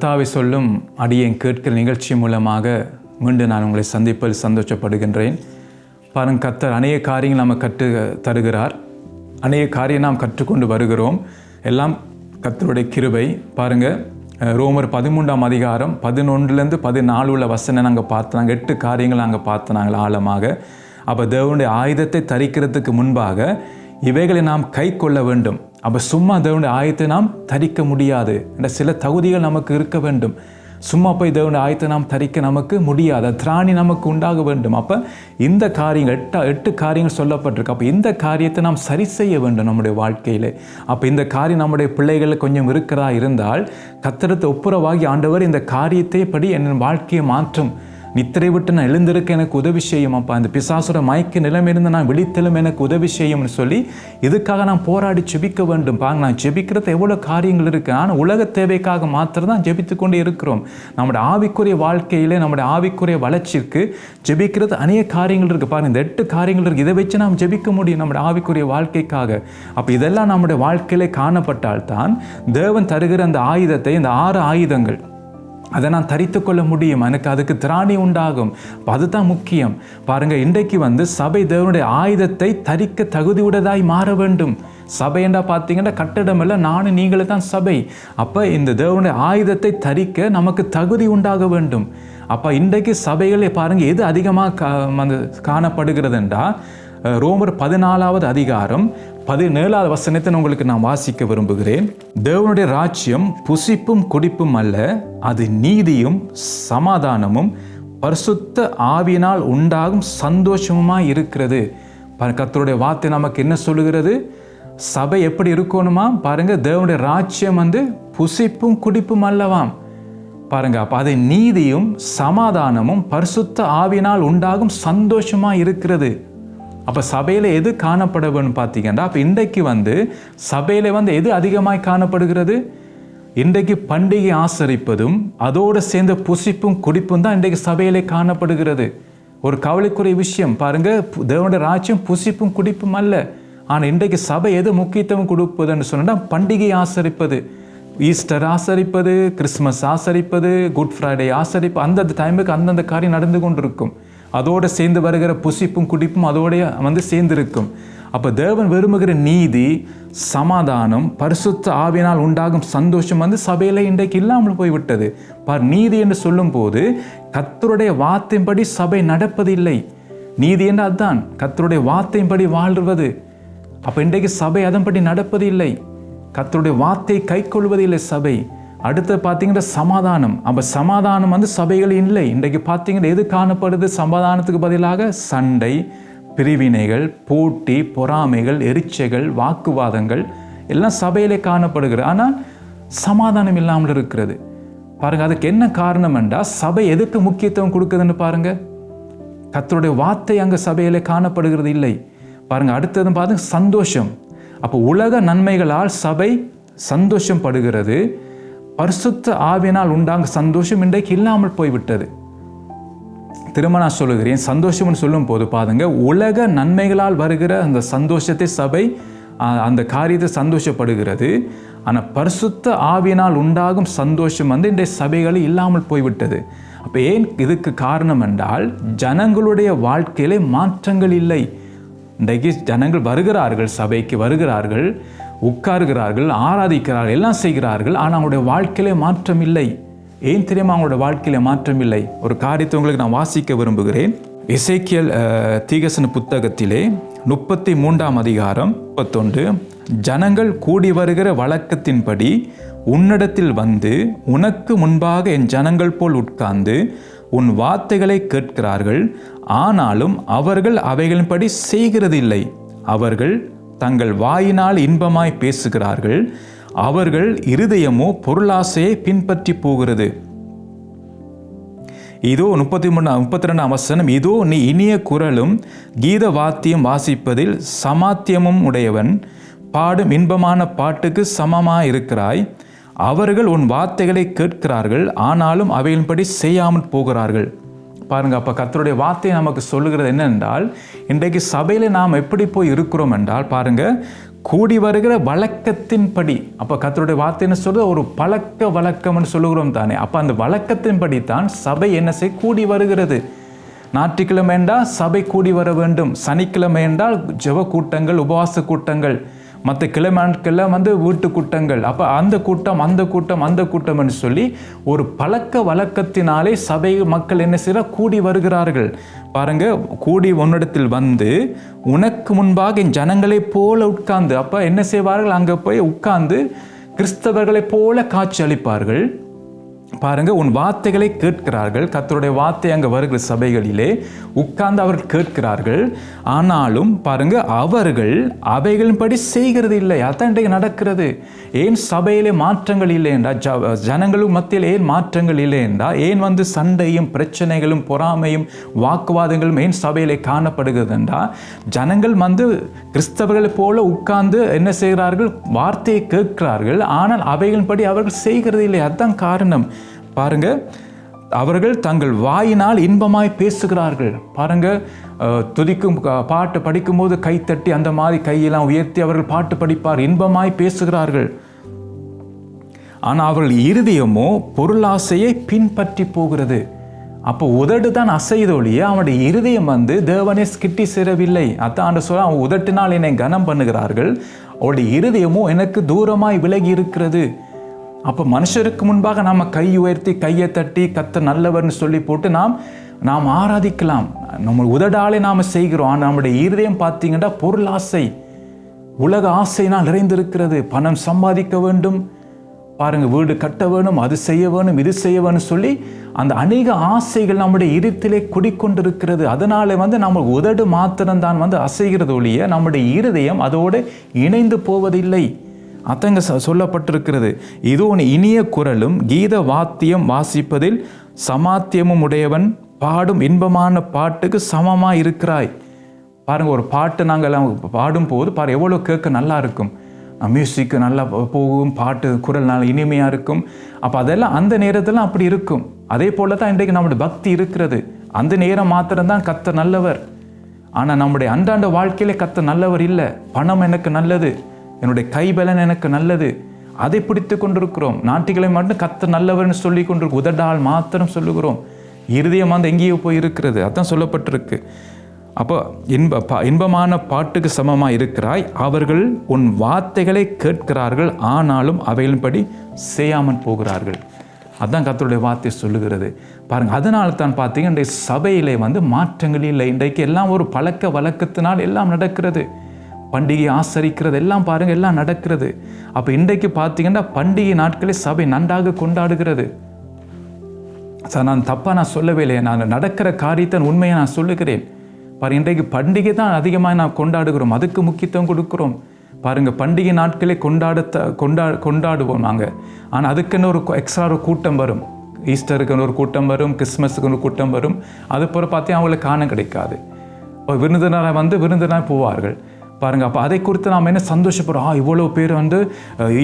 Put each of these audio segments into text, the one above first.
கர்த்தாவை சொல்லும் அடியேன் கேட்கிற நிகழ்ச்சி மூலமாக மீண்டும் நான் உங்களை சந்திப்பில் சந்தோஷப்படுகின்றேன். பாருங்க கர்த்தர் அநேக காரியங்கள் நாம் கற்று தருகிறார். அநேக காரியம் நாம் கற்றுக்கொண்டு வருகிறோம். எல்லாம் கர்த்தருடைய கிருபை. பாருங்கள் ரோமர் பதிமூன்றாம் அதிகாரம் பதினொன்றுலேருந்து பதினாலு உள்ள வசனை நாங்கள் பார்த்தாங்க எட்டு காரியங்கள் நாங்கள் பார்த்தோம் நாங்கள் ஆழமாக. அப்போ தேவனுடைய ஆயுதத்தை தரிக்கிறதுக்கு முன்பாக இவைகளை நாம் கை கொள்ள வேண்டும். அப்போ சும்மா தேவனுடைய ஆயத்தை நாம் தரிக்க முடியாது. என்ற சில தகுதிகள் நமக்கு இருக்க வேண்டும். சும்மா போய் தேவனுடைய ஆயத்தை நாம் தரிக்க நமக்கு முடியாது. திராணி நமக்கு உண்டாக வேண்டும். அப்போ இந்த காரியங்கள் எட்டு எட்டு காரியங்கள் சொல்லப்பட்டிருக்கு. அப்போ இந்த காரியத்தை நாம் சரி செய்ய வேண்டும் நம்முடைய வாழ்க்கையில். அப்போ இந்த காரியம் நம்முடைய பிள்ளைகளில் கொஞ்சம் இருக்கிறதா இருந்தால் கத்திரத்தை ஒப்புரவாகி ஆண்டவர் இந்த காரியத்தை படி என் வாழ்க்கையை மாற்றும். நித்திரை விட்டு நான் எழுந்திருக்க எனக்கு உதவி செய்யும் அப்பா அந்த பிசாசுர மயக்க நிலைமையிலிருந்து நான் விழித்தெழும் எனக்கு உதவி செய்யும்னு சொல்லி இதுக்காக நான் போராடி ஜெபிக்க வேண்டும் பாங்க நான் ஜெபிக்கிறது எவ்வளோ காரியங்கள் இருக்குது ஆனால் உலக தேவைக்காக மாத்திரம் தான் ஜெபித்து கொண்டே இருக்கிறோம். நம்முடைய ஆவிக்குரிய வாழ்க்கையிலே நம்முடைய ஆவிக்குரிய வளர்ச்சிக்கு ஜெபிக்கிறது அநேக காரியங்கள் இருக்குது பாருங்கள் இந்த எட்டு காரியங்கள் இருக்குது இதை வச்சு நாம் ஜெபிக்க முடியும் நம்முடைய ஆவிக்குரிய வாழ்க்கைக்காக. அப்போ இதெல்லாம் நம்முடைய வாழ்க்கையிலே காணப்பட்டால்தான் தேவன் தருகிற அந்த ஆயுதத்தை இந்த ஆறு ஆயுதங்கள் அதை நான் தரித்து கொள்ள முடியும். எனக்கு அதுக்கு திராணி உண்டாகும். அதுதான் முக்கியம். பாருங்க இன்றைக்கு வந்து சபை தேவனுடைய ஆயுதத்தை தரிக்க தகுதியுடையதாய் மாற வேண்டும். சபைண்டா பார்த்தீங்கன்னா கட்டடம் இல்லை நானும் நீங்களே தான் சபை. அப்போ இந்த தேவனுடைய ஆயுதத்தை தரிக்க நமக்கு தகுதி உண்டாக வேண்டும். அப்போ இன்றைக்கு சபைகளை பாருங்கள் எது அதிகமாக கா அந்த காணப்படுகிறதுண்டா ரோமர் பதினாலாவது அதிகாரம் பதினேழாவது வசனத்தை உங்களுக்கு நான் வாசிக்க விரும்புகிறேன். தேவனுடைய ராஜ்யம் புசிப்பும் குடிப்பும் அல்ல அது நீதியும் சமாதானமும் பரிசுத்த ஆவியினால் உண்டாகும் சந்தோஷமுமாய் இருக்கிறது. கத்தருடைய வார்த்தை நமக்கு என்ன சொல்லுகிறது? சபை எப்படி இருக்கணுமா? பாருங்க தேவனுடைய ராஜ்யம் வந்து புசிப்பும் குடிப்பும் அல்லவாம். பாருங்க அப்ப அதை நீதியும் சமாதானமும் பரிசுத்த ஆவினால் உண்டாகும் சந்தோஷமா இருக்கிறது. அப்போ சபையில் எது காணப்படுவன்னு பார்த்தீங்கன்னா அப்போ இன்றைக்கு வந்து சபையில் வந்து எது அதிகமாய் காணப்படுகிறது? இன்றைக்கு பண்டிகை ஆசரிப்பதும் அதோடு சேர்ந்த புசிப்பும் குடிப்பும் தான் இன்றைக்கு சபையிலே காணப்படுகிறது. ஒரு கவலைக்குரிய விஷயம் பாருங்கள் தேவனுடைய ராஜ்யம் புசிப்பும் குடிப்பும் அல்ல. ஆனால் இன்றைக்கு சபை எது முக்கியத்துவம் கொடுப்பதுன்னு சொன்னால் பண்டிகை ஆசரிப்பது. ஈஸ்டர் ஆசரிப்பது கிறிஸ்மஸ் ஆசரிப்பது குட் ஃப்ரைடே ஆசரிப்பு அந்தந்த டைமுக்கு அந்தந்த காரியம் நடந்து கொண்டிருக்கும். அதோடு சேர்ந்து வருகிற புசிப்பும் குடிப்பும் அதோடைய வந்து சேர்ந்திருக்கும். அப்போ தேவன் விரும்புகிற நீதி சமாதானம் பரிசுத்த ஆவினால் உண்டாகும் சந்தோஷம் வந்து சபையில் இன்றைக்கு இல்லாமல் போய்விட்டது. பார் நீதி என்று சொல்லும்போது கத்தருடைய வார்த்தையின்படி சபை நடப்பதில்லை. நீதி என்று அதுதான் கத்தருடைய வார்த்தையின்படி வாழ்வது. அப்போ இன்றைக்கு சபை அதன்படி நடப்பதில்லை. கத்தருடைய வார்த்தையை கைக்கொள்வதில்லை சபை. அடுத்து பார்த்தீங்கன்னா சமாதானம். அப்போ சமாதானம் வந்து சபைகள் இல்லை. இன்றைக்கு பார்த்தீங்கன்னா எது காணப்படுது? சமாதானத்துக்கு பதிலாக சண்டை பிரிவினைகள் போட்டி பொறாமைகள் எரிச்சைகள் வாக்குவாதங்கள் எல்லாம் சபையிலே காணப்படுகிறது. ஆனால் சமாதானம் இல்லாமல் இருக்கிறது. பாருங்க அதுக்கு என்ன காரணம் என்றால் சபை எதுக்கு முக்கியத்துவம் கொடுக்குதுன்னு பாருங்க. கத்தருடைய வார்த்தை அங்கே சபையிலே காணப்படுகிறது இல்லை. பாருங்க அடுத்தது பார்த்து சந்தோஷம். அப்போ உலக நன்மைகளால் சபை சந்தோஷம் படுகிறது பரிசுத்த ஆவினால் உண்டாங்க சந்தோஷம் இன்றைக்கு இல்லாமல் போய்விட்டது. திரும்ப நான் சொல்லுகிறேன் சந்தோஷம்னு சொல்லும் போது பாருங்க உலக நன்மைகளால் வருகிற அந்த சந்தோஷத்தை சபை அந்த காரியத்தை சந்தோஷப்படுகிறது. ஆனால் பரிசுத்த ஆவியினால் உண்டாகும் சந்தோஷம் வந்து இன்றைய சபைகளில் இல்லாமல் போய்விட்டது. அப்போ ஏன் இதுக்கு காரணம் என்றால் ஜனங்களுடைய வாழ்க்கையிலே மாற்றங்கள் இல்லை. இன்றைக்கு ஜனங்கள் வருகிறார்கள் சபைக்கு வருகிறார்கள். உட்காருகிறார்கள் ஆராதிக்கிறார்கள் எல்லாம் செய்கிறார்கள் ஆனால் அவங்களுடைய வாழ்க்கையிலே மாற்றம் இல்லை. ஏன் தெரியுமா அவங்களோட வாழ்க்கையிலே மாற்றம் இல்லை? ஒரு காரியத்தை உங்களுக்கு நான் வாசிக்க விரும்புகிறேன். இசைக்கியல் தீகசன புத்தகத்திலே முப்பத்தி மூன்றாம் அதிகாரம் முப்பத்தொன்று. ஜனங்கள் கூடி வருகிற வழக்கத்தின்படி உன்னிடத்தில் வந்து உனக்கு முன்பாக என் ஜனங்கள் போல் உட்கார்ந்து உன் வார்த்தைகளை கேட்கிறார்கள். ஆனாலும் அவர்கள் அவைகளின்படி செய்கிறதில்லை. அவர்கள் தங்கள் வாயினால் இன்பமாய் பேசுகிறார்கள் அவர்கள் இருதயமோ பொருளாசையை பின்பற்றி போகிறது. இதோ முப்பத்தி மூணு முப்பத்தி ரெண்டாம் வசனம் இதோ நீ இனிய குரலும் கீத வாத்தியம் வாசிப்பதில் சமாத்தியமும் உடையவன். பாடும் இன்பமான பாட்டுக்கு சமமாக இருக்கிறாய் அவர்கள் உன் வார்த்தைகளை கேட்கிறார்கள் ஆனாலும் அவையின்படி செய்யாமல் போகிறார்கள். பாருங்க அப்போ கத்தருடைய வார்த்தை நமக்கு சொல்லுகிறது என்னென்றால் இன்றைக்கு சபையில் நாம் எப்படி போய் இருக்கிறோம் என்றால் பாருங்க கூடி வருகிற வழக்கத்தின்படி அப்போ கத்தருடைய வார்த்தை என்ன சொல்றது ஒரு பழக்க வழக்கம்னு சொல்லுகிறோம் தானே. அப்போ அந்த வழக்கத்தின்படி தான் சபை என்ன செய்ய கூடி வருகிறது. ஞாயிற்றுக்கிழமை என்றால் சபை கூடி வர வேண்டும். சனிக்கிழமை என்றால் ஜெப கூட்டங்கள் உபவாச கூட்டங்கள் மற்ற கிழமை நாட்களில் வந்து வீட்டு கூட்டங்கள் அப்போ அந்த கூட்டம் அந்த கூட்டம் அந்த கூட்டம்னு சொல்லி ஒரு பழக்க வழக்கத்தினாலே சபை மக்கள் என்ன செய்யற கூடி வருகிறார்கள். பாருங்க கூடி உன்னிடத்தில் வந்து உனக்கு முன்பாக என் ஜனங்களைப் போல உட்கார்ந்து அப்போ என்ன செய்வார்கள்? அங்கே போய் உட்கார்ந்து கிறிஸ்தவர்களைப் போல காட்சி அளிப்பார்கள். பாருங்கள் உன் வார்த்தைகளை கேட்கிறார்கள். கத்தருடைய வார்த்தை அங்கே வருகிற சபைகளிலே உட்கார்ந்து அவர்கள் கேட்கிறார்கள். ஆனாலும் பாருங்கள் அவர்கள் அவைகளின்படி செய்கிறது இல்லை. அதான் இன்றைக்கு நடக்கிறது. ஏன் சபையிலே மாற்றங்கள் இல்லை என்றா? ஜ- ஜனங்களும் மத்தியில் ஏன் மாற்றங்கள் இல்லை என்றா? ஏன் வந்து சண்டையும் பிரச்சனைகளும் பொறாமையும் வாக்குவாதங்களும் ஏன் சபையிலே காணப்படுகிறது என்றா? ஜனங்கள் வந்து கிறிஸ்தவர்களைப் போல உட்கார்ந்து என்ன செய்கிறார்கள்? வார்த்தையை கேட்கிறார்கள். ஆனால் அவைகளின்படி அவர்கள் செய்கிறது இல்லை. அதுதான் காரணம். பாருங்க அவர்கள் தங்கள் வாயினால் இன்பமாய் பேசுகிறார்கள். பாருங்க துதிக்கும் பாட்டு படிக்கும்போது கைத்தட்டி அந்த மாதிரி கையெல்லாம் உயர்த்தி அவர்கள் பாட்டு படிப்பார் இன்பமாய் பேசுகிறார்கள். ஆனால் அவர்கள் இருதயமோ பொருளாசையை பின்பற்றி போகிறது. அப்போ உதடு தான் அசையுது ஒழிய அவனுடைய இருதயம் வந்து தேவனே கிட்டி சேரவில்லை. அத்தாண்டு ஆண்டு சொல்ல அவன் உதட்டினால் என்னை கனம் பண்ணுகிறார்கள். அவருடைய இருதயமோ எனக்கு தூரமாய் விலகி இருக்கிறது. அப்போ மனுஷருக்கு முன்பாக நாம் கை உயர்த்தி கையை தட்டி கத்த நல்லவர்னு சொல்லி போட்டு நாம் நாம் ஆராதிக்கலாம். நம்ம உதடாலே நாம் செய்கிறோம். ஆனால் நம்முடைய இருதயம் பார்த்தீங்கன்னா ஆசை. உலக ஆசையினால் நிறைந்திருக்கிறது. பணம் சம்பாதிக்க வேண்டும். பாருங்க வீடு கட்ட வேணும் அது செய்ய வேணும் இது செய்ய வேணும் சொல்லி அந்த அநேக ஆசைகள் நம்முடைய இருத்திலே குடிக்கொண்டிருக்கிறது. அதனால் வந்து நம்ம உதடு மாத்திரம்தான் வந்து அசைகிறது ஒழிய நம்முடைய இருதயம் அதோடு இணைந்து போவதில்லை. அத்தங்க சொல்லப்பட்டிருக்கிறது. இது உன் இனிய குரலும் கீத வாத்தியம் வாசிப்பதில் சமாத்தியமும் உடையவன் பாடும் இன்பமான பாட்டுக்கு சமமாக இருக்கிறாய் பாருங்கள் ஒரு பாட்டு நாங்கள் பாடும்போது பாரு எவ்வளோ கேட்க நல்லா இருக்கும். மியூசிக்கு நல்லா போகும் பாட்டு குரல் நல்லா இனிமையாக இருக்கும். அப்போ அதெல்லாம் அந்த நேரத்தில் அப்படி இருக்கும். அதே போல் தான் இன்றைக்கு நம்முடைய பக்தி இருக்கிறது. அந்த நேரம் மாத்திரம்தான் கத்த நல்லவர். ஆனால் நம்முடைய அன்றாண்ட வாழ்க்கையிலே கத்த நல்லவர் இல்லை. பணம் எனக்கு நல்லது. என்னுடைய கைபலன் எனக்கு நல்லது. அதை பிடித்து கொண்டிருக்கிறோம். நாட்டிகளை மட்டும் கத்த நல்லவர்னு சொல்லி கொண்டிருக்கோம் உதடால் மாத்திரம் சொல்லுகிறோம். இருதயம் அந்த எங்கேயோ போய் இருக்கிறது. அதான் சொல்லப்பட்டிருக்கு. அப்போ இன்ப பா இன்பமான பாட்டுக்கு சமமாக இருக்கிறாய். அவர்கள் உன் வார்த்தைகளை கேட்கிறார்கள். ஆனாலும் அவைகளின்படி செய்யாமல் போகிறார்கள். அதான் கத்தருடைய வார்த்தை சொல்லுகிறது. பாருங்கள் அதனால தான் பார்த்தீங்க இன்றைய சபையிலே வந்து மாற்றங்கள் இல்லை. இன்றைக்கு எல்லாம் ஒரு பழக்க வழக்கத்தினால் எல்லாம் நடக்கிறது. பண்டிகை ஆசரிக்கிறது எல்லாம் பாருங்கள் எல்லாம் நடக்கிறது. அப்போ இன்றைக்கு பார்த்தீங்கன்னா பண்டிகை நாட்களை சபை நன்றாக கொண்டாடுகிறது. சார் நான் தப்பாக நான் சொல்லவே இல்லை நான் நடக்கிற காரியத்தை உண்மையை நான் சொல்லுகிறேன். பாரு இன்றைக்கு பண்டிகை தான் அதிகமாக நான் கொண்டாடுகிறோம். அதுக்கு முக்கியத்துவம் கொடுக்குறோம். பாருங்கள் பண்டிகை நாட்களே கொண்டாட கொண்டா கொண்டாடுவோம் நாங்கள் ஆனால் அதுக்குன்னு ஒரு எக்ஸ்ட்ரா ஒரு கூட்டம் வரும். ஈஸ்டருக்குன்னு ஒரு கூட்டம் வரும் கிறிஸ்மஸுக்குன்னு ஒரு கூட்டம் வரும். அது பார்த்தீங்கன்னா அவங்களுக்கு காணம் கிடைக்காது. விருந்தினராக வந்து விருந்தினராக போவார்கள். பாருங்கள் அப்போ அதை குறித்து நாம் என்ன சந்தோஷப்படுறோம்? ஆ இவ்வளோ பேர் வந்து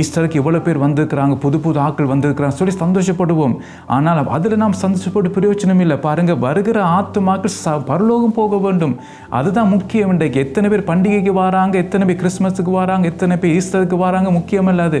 ஈஸ்டருக்கு இவ்வளோ பேர் வந்திருக்கிறாங்க புது புது ஆட்கள் வந்திருக்கிறாங்க சொல்லி சந்தோஷப்படுவோம். ஆனால் அதில் நாம் சந்தோஷப்பட்டு பிரயோஜனம் இல்லை. பாருங்கள் வருகிற ஆத்துமாக்கள் ச பரலோகம் போக வேண்டும். அதுதான் முக்கியம் இன்றைக்கு. எத்தனை பேர் பண்டிகைக்கு வராங்க எத்தனை பேர் கிறிஸ்மஸுக்கு வராங்க எத்தனை பேர் ஈஸ்டருக்கு வராங்க முக்கியம் இல்லாது அது.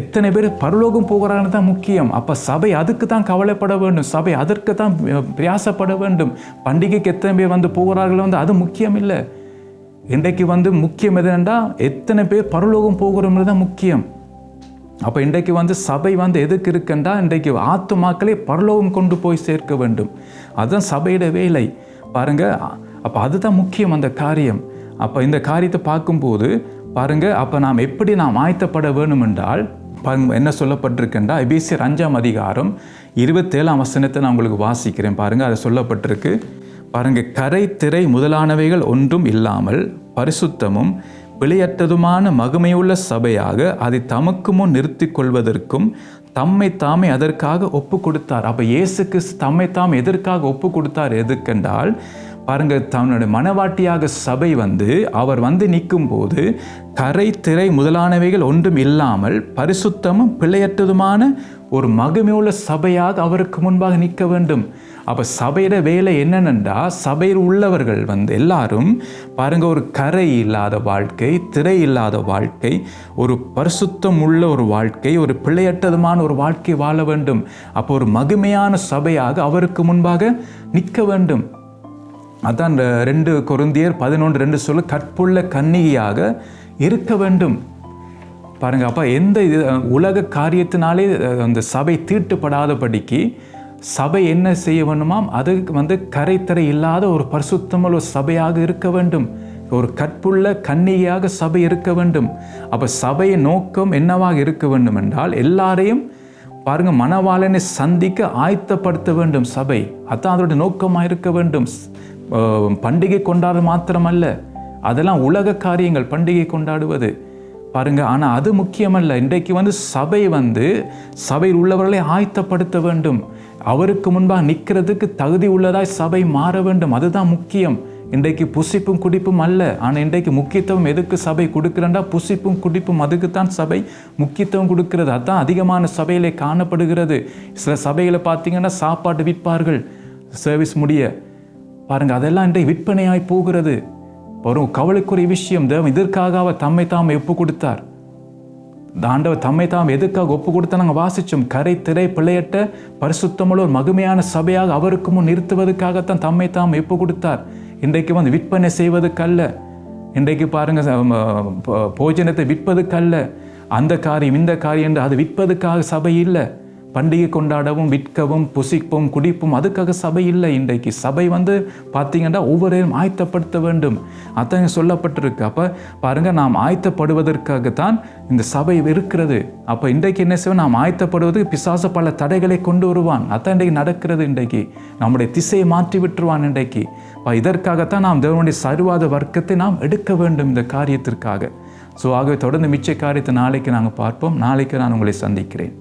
எத்தனை பேர் பரலோகம் போகிறாங்கன்னு தான் முக்கியம். அப்போ சபை அதுக்கு தான் கவலைப்பட வேண்டும். சபை அதற்கு தான் பிரயாசப்பட வேண்டும். பண்டிகைக்கு எத்தனை பேர் வந்து போகிறார்கள் வந்து அது முக்கியம் இல்லை. இன்றைக்கு வந்து முக்கியம் எதுனா எத்தனை பேர் பரலோகம் போகிறோம்னு தான் முக்கியம். அப்போ இன்றைக்கு வந்து சபை வந்து எதுக்கு இருக்குன்றா இன்றைக்கு ஆத்துமாக்களை பரலோகம் கொண்டு போய் சேர்க்க வேண்டும். அதுதான் சபையிட வேலை. பாருங்கள் அப்போ அதுதான் முக்கியம் அந்த காரியம். அப்போ இந்த காரியத்தை பார்க்கும்போது பாருங்கள் அப்போ நாம் எப்படி நாம் ஆயத்தப்பட வேணும் என்றால் பாருங்க என்ன சொல்லப்பட்டிருக்குன்றா எபிசியர் அஞ்சாம் அதிகாரம் இருபத்தேழாம் வசனத்தை நான் உங்களுக்கு வாசிக்கிறேன். பாருங்கள் அது சொல்லப்பட்டிருக்கு. பாருங்கள் கரை திரை முதலானவைகள் ஒன்றும் இல்லாமல் பரிசுத்தமும் பிழையற்றதுமான மகிமையுள்ள சபையாக அதை தமக்கு முன் நிறுத்தி கொள்வதற்கும் தம்மை தாமே அதற்காக ஒப்பு கொடுத்தார். அப்போ இயேசு கிறிஸ்து தம்மை தாம் எதற்காக ஒப்பு கொடுத்தார்? எதுக்கென்றால் பாருங்கள் தன்னுடைய மனவாட்டியாக சபை வந்து அவர் வந்து நிற்கும் போது கரை திரை முதலானவைகள் ஒன்றும் இல்லாமல் பரிசுத்தமும் பிழையற்றதுமான ஒரு மகிமையுள்ள சபையாக அவருக்கு முன்பாக நிற்க வேண்டும். அப்போ சபையிட வேலை என்னென்னா சபையில் உள்ளவர்கள் வந்து எல்லாரும் பாருங்க ஒரு கரை இல்லாத வாழ்க்கை திரை இல்லாத வாழ்க்கை ஒரு பரிசுத்தம் உள்ள ஒரு வாழ்க்கை ஒரு பிழையற்றதுமான ஒரு வாழ்க்கை வாழ வேண்டும். அப்போ ஒரு மகிமையான சபையாக அவருக்கு முன்பாக நிற்க வேண்டும். அதான் ரெண்டு குருந்தியர் பதினொன்று ரெண்டு சொல்ல கற்புள்ள கன்னிகையாக இருக்க வேண்டும். பாருங்கள் அப்போ எந்த இது உலக காரியத்தினாலே அந்த சபை தீட்டுப்படாதபடிக்கு சபை என்ன செய்ய வேண்டுமாம்? அதுக்கு வந்து கரைத்தரை இல்லாத ஒரு பரிசுத்தமல் ஒரு சபையாக இருக்க வேண்டும். ஒரு கற்புள்ள கன்னிகையாக சபை இருக்க வேண்டும். அப்போ சபையின் நோக்கம் என்னவாக இருக்க வேண்டும் என்றால் எல்லாரையும் பாருங்கள் மணவாளனை சந்திக்க ஆயத்தப்படுத்த வேண்டும் சபை. அதான் அதோட நோக்கமாக இருக்க வேண்டும். பண்டிகை கொண்டாடுறது மாத்திரமல்ல. அதெல்லாம் உலக காரியங்கள் பண்டிகை கொண்டாடுவது. பாருங்கள் ஆனால் அது முக்கியமல்ல. இன்றைக்கு வந்து சபை வந்து சபையில் உள்ளவர்களை ஆயத்தப்படுத்த வேண்டும். அவருக்கு முன்பாக நிற்கிறதுக்கு தகுதி உள்ளதாய் சபை மாற வேண்டும். அதுதான் முக்கியம். இன்றைக்கு புசிப்பும் குடிப்பும் அல்ல. ஆனால் இன்றைக்கு முக்கியத்துவம் எதுக்கு சபை கொடுக்குறண்டா? புசிப்பும் குடிப்பும் அதுக்குத்தான் சபை முக்கியத்துவம் கொடுக்கிறது. அதுதான் அதிகமான சபையிலே காணப்படுகிறது. சில சபைகளை பார்த்தீங்கன்னா சாப்பாடு விற்பார்கள். சர்வீஸ் முடிய. பாருங்கள் அதெல்லாம் இன்றைக்கு விற்பனையாய் போகிறது. ஒரு கவலைக்குரிய விஷயம் தேவன் இதற்காக அவர் தம்மை தாம் ஒப்பு கொடுத்தார். தாண்டவர் ஆண்டவர் தம்மை தாம் எதுக்காக ஒப்பு கொடுத்தா நாங்கள் வாசிச்சோம் கரை திரை பிள்ளையட்ட பரிசுத்தமுள்ள ஒரு மகிமையான சபையாக அவருக்கு முன் நிறுத்துவதற்காகத்தான் தம்மை தாம் ஒப்பு கொடுத்தார். இன்றைக்கு வந்து விற்பனை செய்வதற்கல்ல. இன்றைக்கு பாருங்க போஜனத்தை விற்பதுக்கல்ல அந்த காரியம் இந்த காரியம் என்று அது விற்பதுக்காக சபை இல்லை. பண்டிகை கொண்டாடவும் விற்கவும் புசிப்பும் குடிப்பும் அதுக்காக சபை இல்லை. இன்றைக்கு சபை வந்து பார்த்தீங்கன்னா ஒவ்வொருவரையும் ஆயத்தப்படுத்த வேண்டும். அதான் சொல்லப்பட்டிருக்கு. அப்போ பாருங்கள் நாம் ஆயத்தப்படுவதற்காகத்தான் இந்த சபை இருக்கிறது. அப்போ இன்றைக்கு என்ன செய்வோம்? நாம் ஆயத்தப்படுவது பிசாச பல தடைகளை கொண்டு வருவான். அதான் இன்றைக்கு நடக்கிறது இன்றைக்கு. நம்முடைய திசையை மாற்றி விட்டுருவான் இன்றைக்கு. இப்போ இதற்காகத்தான் நாம் தேவனுடைய சருவாத வர்க்கத்தை நாம் எடுக்க வேண்டும் இந்த காரியத்திற்காக. ஸோ ஆகவே தொடர்ந்து மிச்ச காரியத்தை நாளைக்கு நாங்கள் பார்ப்போம். நாளைக்கு நான் உங்களை சந்திக்கிறேன்.